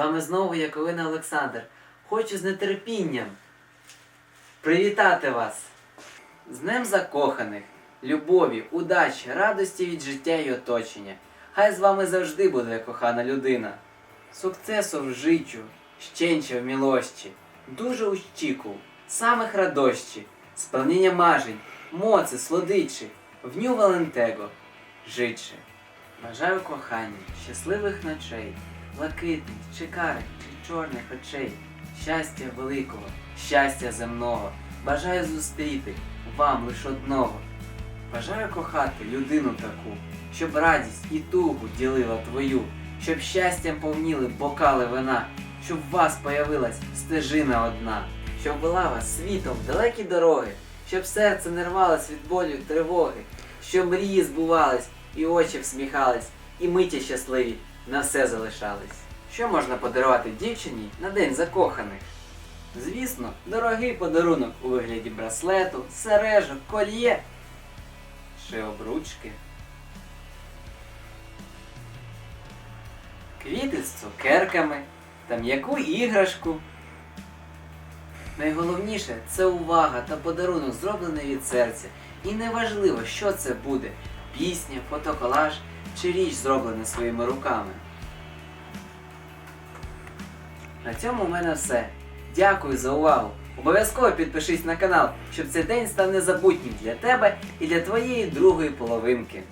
Вами знову Яковина Олександр. Хочу з нетерпінням привітати вас з Днем закоханих, любові, удачі, радості від життя і оточення. Хай з вами завжди буде кохана людина. Сукцесу в життю, щенча в мілощі, дуже ущіку, самих радощі, сповнення мажень, моци, слодичі, в ню Валентего, житше. Бажаю кохання, щасливих ночей, блакитних, чи карих, чи чорних очей, щастя великого, щастя земного. Бажаю зустріти вам лиш одного. Бажаю кохати людину таку, щоб радість і тугу ділила твою, щоб щастям повніли бокали вина, щоб в вас появилась стежина одна, щоб вела вас світом далекі дороги, щоб серце не рвалось від болю тривоги, щоб мрії збувались і очі всміхались, і миті щасливі на все залишались. Що можна подарувати дівчині на день закоханих? Звісно, дорогий подарунок у вигляді браслету, сережок, кольє чи обручки. Квіти з цукерками та м'яку іграшку. Найголовніше це увага та подарунок зроблений від серця. І неважливо, що це буде пісня, фотоколаж чи річ зроблена своїми руками. На цьому в мене все. Дякую за увагу. Обов'язково підпишись на канал, щоб цей день став незабутнім для тебе і для твоєї другої половинки.